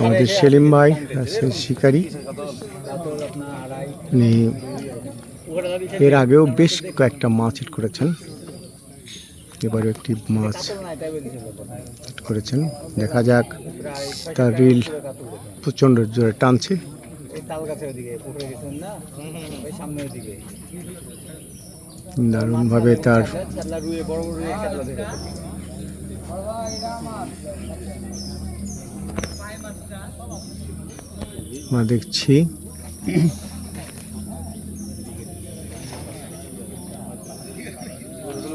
আমাদের সেলিম ভাই শিকারী। উনি এর আগেও বেশ কয়েকটা মাছ হিট করেছেন। এবারে একটি মাছ করেছেন। দেখা যাক, তার রিল প্রচণ্ড জোরে টানছে। দারুণভাবে তার মা রুয়ে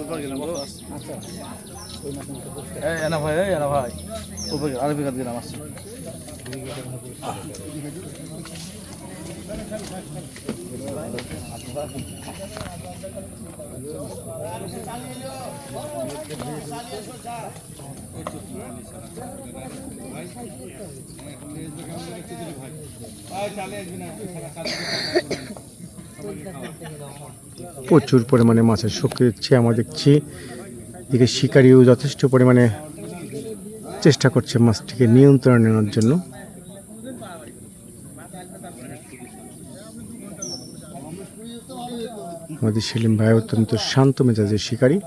আমরা দেখছি আচ্ছা। এই এনা ভাই এই এনা ভাই। উপরে আরে বিঘাত গেলাম আসছে। প্রচুর পরিমাণে মাছের শক্তি দিচ্ছে, আমরা দেখছি। এদিকে শিকারিও যথেষ্ট পরিমাণে চেষ্টা করছে মাছটিকে নিয়ন্ত্রণে নেওয়ার জন্য। আমাদের সেলিম ভাই অত্যন্ত শান্ত মেজাজের শিকারী।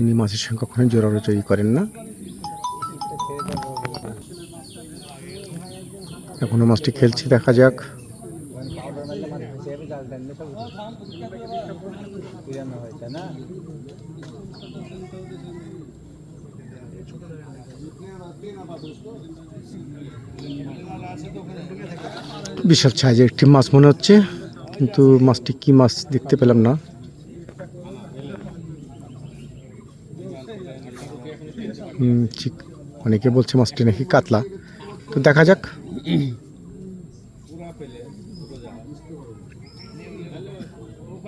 উনি মাছের সঙ্গে কখনোই জোরাজোরি করেন না। এখনও মাছটি খেলছে, দেখা যাক। মাছ ভেসে যাবে জাল টানলে সব হয়েছে না বিশাল একটি মাছ মনে হচ্ছে, কিন্তু মাছটি কি মাছ দেখতে পেলাম না। অনেকে বলছে মাছটি নাকি কাতলা। তো দেখা যাক।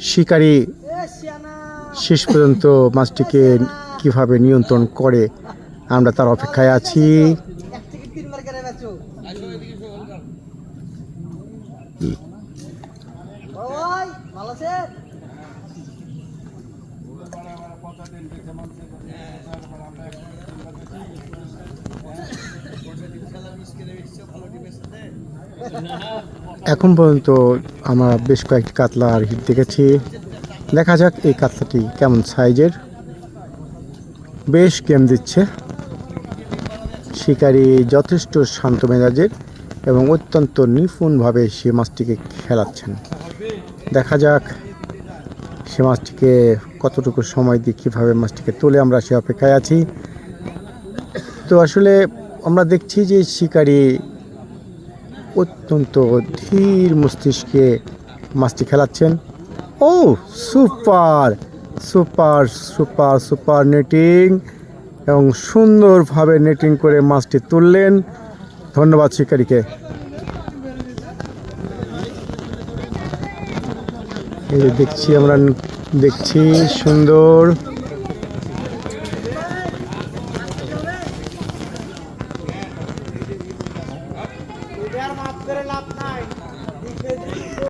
শিকারি শেষ পর্যন্ত মাছটিকে কীভাবে নিয়ন্ত্রণ করে আমরা তার অপেক্ষায় আছি। ভালো আছে এখন পর্যন্ত আমরা বেশ কয়েকটি কাতলা আর হিট দেখেছি। দেখা যাক এই কাতলাটি কেমন সাইজের। বেশ গেম দিচ্ছে। শিকারী যথেষ্ট শান্ত মেজাজের এবং অত্যন্ত নিপুণভাবে সে মাছটিকে খেলাচ্ছেন। দেখা যাক সে মাছটিকে কতটুকু সময় দিয়ে কীভাবে মাছটিকে তুলে আমরা সে অপেক্ষায় আছি। তো আসলে আমরা দেখছি যে শিকারী অত্যন্ত ধীর মস্তিষ্কে মাছটি খেলাচ্ছেন। ও, super super super super netting এবং সুন্দরভাবে নেটিং করে মাছটি তুললেন। ধন্যবাদ শিকারীকে। দেখছি আমরা, দেখছি সুন্দর আর মাফ করে লাভ